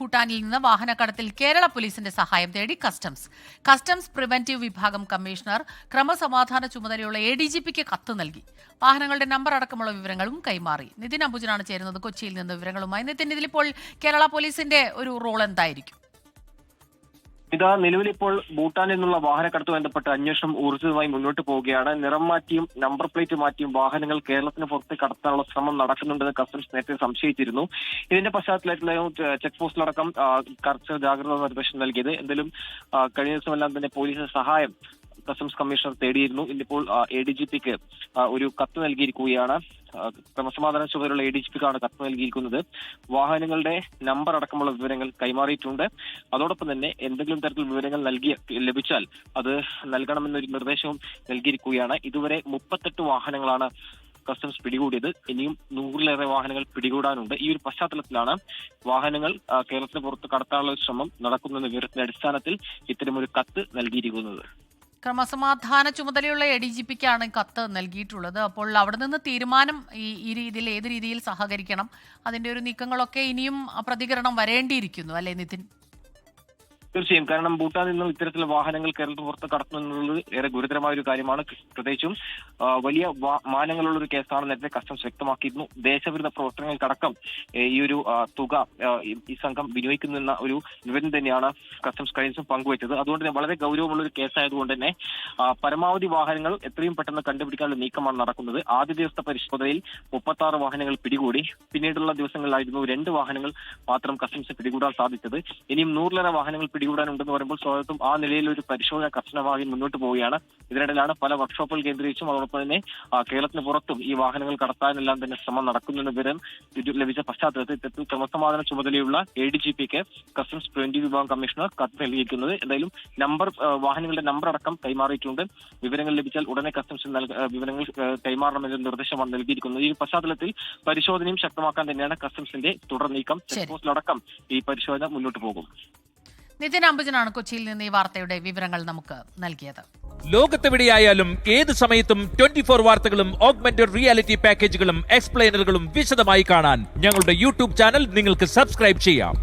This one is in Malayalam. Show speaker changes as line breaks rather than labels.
ഭൂട്ടാനിൽ നിന്ന് വാഹനക്കടത്തിൽ കേരള പോലീസിന്റെ സഹായം തേടി കസ്റ്റംസ്. കസ്റ്റംസ് പ്രിവന്റീവ് വിഭാഗം കമ്മീഷണർ ക്രമസമാധാന ചുമതലയുള്ള എ ഡി ജി പിക്ക് കത്ത് നൽകി. വാഹനങ്ങളുടെ നമ്പർ അടക്കമുള്ള വിവരങ്ങളും കൈമാറി. നിതിൻ അംബുജനാണ് ചേരുന്നത്. കൊച്ചിയിൽ നിന്ന് വിവരങ്ങളുമായി. നിതിൻ ഇതിലിപ്പോൾ കേരള പോലീസിന്റെ ഒരു റോൾ എന്തായിരിക്കും?
ഇതാ നിലവിലിപ്പോൾ ഭൂട്ടാനിൽ നിന്നുള്ള വാഹനക്കടത്ത് ബന്ധപ്പെട്ട് അന്വേഷണം ഊർജിതമായി മുന്നോട്ട് പോവുകയാണ്. നിറം മാറ്റിയും നമ്പർ പ്ലേറ്റ് മാറ്റിയും വാഹനങ്ങൾ കേരളത്തിന് പുറത്ത് കടത്താനുള്ള ശ്രമം നടക്കുന്നുണ്ടെന്ന് കസ്റ്റംസ് നേരത്തെ സംശയിച്ചിരുന്നു. ഇതിന്റെ പശ്ചാത്തലത്തിലായിരുന്നു ചെക്ക് പോസ്റ്റിലടക്കം കർശന ജാഗ്രതാ നിർദ്ദേശം നൽകിയത്. എന്തായാലും കഴിഞ്ഞ ദിവസമെല്ലാം തന്നെ പോലീസിന്റെ സഹായം കസ്റ്റംസ് കമ്മീഷണർ തേടിയിരുന്നു. ഇന്നിപ്പോൾ എ ഡി ജി പിക്ക് ഒരു കത്ത് നൽകിയിരിക്കുകയാണ്. ക്രമസമാധാന ചുമതലയുള്ള എ ഡി ജി പിക്കാണ് കത്ത് നൽകിയിരിക്കുന്നത്. വാഹനങ്ങളുടെ നമ്പർ അടക്കമുള്ള വിവരങ്ങൾ കൈമാറിയിട്ടുണ്ട്. അതോടൊപ്പം തന്നെ എന്തെങ്കിലും തരത്തിൽ വിവരങ്ങൾ നൽകിയ ലഭിച്ചാൽ അത് നൽകണമെന്നൊരു നിർദ്ദേശവും നൽകിയിരിക്കുകയാണ്. ഇതുവരെ മുപ്പത്തെട്ട് വാഹനങ്ങളാണ് കസ്റ്റംസ് പിടികൂടിയത്. ഇനിയും നൂറിലേറെ വാഹനങ്ങൾ പിടികൂടാനുണ്ട്. ഈ ഒരു പശ്ചാത്തലത്തിലാണ് വാഹനങ്ങൾ കേരളത്തിന് പുറത്ത് കടത്താനുള്ള ശ്രമം നടക്കുന്ന വിവരത്തിന്റെ അടിസ്ഥാനത്തിൽ ഇത്തരമൊരു കത്ത് നൽകിയിരിക്കുന്നത്.
ക്രമസമാധാന ചുമതലയുള്ള എ ഡി ജി പിക്കാണ് കത്ത് നൽകിയിട്ടുള്ളത്. അപ്പോൾ അവിടെ നിന്ന് തീരുമാനം ഈ ഈ രീതിയിൽ ഏത് രീതിയിൽ സഹകരിക്കണം അതിന്റെ ഒരു നീക്കങ്ങളൊക്കെ ഇനിയും പ്രതികരണം വരേണ്ടിയിരിക്കുന്നു അല്ലേ നിതിൻ?
തീർച്ചയായും. കാരണം ഭൂട്ടാനിൽ നിന്നും ഇത്തരത്തിലുള്ള വാഹനങ്ങൾ കേരളത്തിന് പുറത്ത് കടത്തുന്നു എന്നുള്ളത് ഏറെ ഗുരുതരമായ ഒരു കാര്യമാണ്. പ്രത്യേകിച്ചും വലിയ മാനങ്ങളുള്ള ഒരു കേസാണ് നേരത്തെ കസ്റ്റംസ് വ്യക്തമാക്കിയിരുന്നു. ദേശവിരുദ്ധ പ്രവർത്തനങ്ങൾക്കടക്കം ഈ ഒരു തുക ഈ സംഘം വിനിയോഗിക്കുന്ന ഒരു വിവരം തന്നെയാണ് കസ്റ്റംസ് കഴിഞ്ഞ ദിവസം പങ്കുവച്ചത്. അതുകൊണ്ട് തന്നെ വളരെ ഗൗരവമുള്ള ഒരു കേസായതുകൊണ്ട് തന്നെ പരമാവധി വാഹനങ്ങൾ എത്രയും പെട്ടെന്ന് കണ്ടുപിടിക്കാനുള്ള നീക്കമാണ് നടക്കുന്നത്. ആദ്യ ദിവസത്തെ പരിശോധനയിൽ മുപ്പത്തി ആറ് വാഹനങ്ങൾ പിടികൂടി പിന്നീടുള്ള ദിവസങ്ങളിലായിരുന്നു രണ്ട് വാഹനങ്ങൾ മാത്രം കസ്റ്റംസ് പിടികൂടാൻ സാധിച്ചത്. ഇനിയും നൂറിലേറെ വാഹനങ്ങൾ പിടികൂടാനുണ്ടെന്ന് പറയുമ്പോൾ സ്വാഗതം. ആ നിലയിൽ ഒരു പരിശോധന കർശനമായി മുന്നോട്ട് പോവുകയാണ്. ഇതിനിടയിലാണ് പല വർക്ക്ഷോപ്പുകൾ കേന്ദ്രീകരിച്ചും അതോടൊപ്പം തന്നെ കേരളത്തിന് പുറത്തും ഈ വാഹനങ്ങൾ കടത്താനെല്ലാം തന്നെ ശ്രമം നടക്കുന്ന വിവരം ലഭിച്ച പശ്ചാത്തലത്തിൽ ഇത്തരത്തിൽ ക്രമസമാധാന ചുമതലയുള്ള എ ഡി ജി പിക്ക് കസ്റ്റംസ് പ്രിവന്റീവ് വിഭാഗം കമ്മീഷണർ കത്ത് നൽകിയിരിക്കുന്നത്. എന്തായാലും നമ്പർ വാഹനങ്ങളുടെ നമ്പർ അടക്കം കൈമാറിയിട്ടുണ്ട്. വിവരങ്ങൾ ലഭിച്ചാൽ ഉടനെ കസ്റ്റംസ് വിവരങ്ങൾ കൈമാറണമെന്ന നിർദ്ദേശമാണ് നൽകിയിരിക്കുന്നത്. ഈ പശ്ചാത്തലത്തിൽ പരിശോധനയും ശക്തമാക്കാൻ തന്നെയാണ് കസ്റ്റംസിന്റെ തുടർ നീക്കം. ചെക്ക് പോസ്റ്റിലടക്കം ഈ പരിശോധന മുന്നോട്ട് പോകും.
നിതിൻ അംബുജനാണ് കൊച്ചിയിൽ നിന്ന് ഈ വാർത്തയുടെ വിവരങ്ങൾ നമുക്ക് നൽകിയത്.
ലോകത്തെവിടെയായാലും ഏത് സമയത്തും ട്വന്റി ഫോർ വാർത്തകളും ഓഗ്മെന്റഡ് റിയാലിറ്റി പാക്കേജുകളും എക്സ്പ്ലെയിനറുകളും വിശദമായി കാണാൻ ഞങ്ങളുടെ യൂട്യൂബ് ചാനൽ നിങ്ങൾക്ക് സബ്സ്ക്രൈബ് ചെയ്യാം.